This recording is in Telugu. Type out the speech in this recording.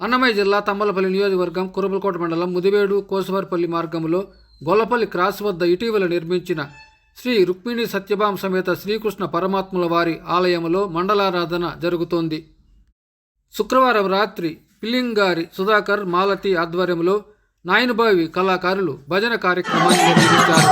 అన్నమయ్య జిల్లా తమ్మలపల్లి నియోజకవర్గం కురబలకోట మండలం ముదివేడు కోసవారిపల్లి మార్గంలో గొల్లపల్లి క్రాస్ వద్ద ఇటీవల నిర్మించిన శ్రీ రుక్మిణి సత్యభామ సమేత శ్రీకృష్ణ పరమాత్ముల వారి ఆలయంలో మండలారాధన జరుగుతోంది. శుక్రవారం రాత్రి పిల్లింగారి సుధాకర్ మాలతి ఆధ్వర్యంలో నాయనబావి కళాకారులు భజన కార్యక్రమాన్ని నిర్వహించారు.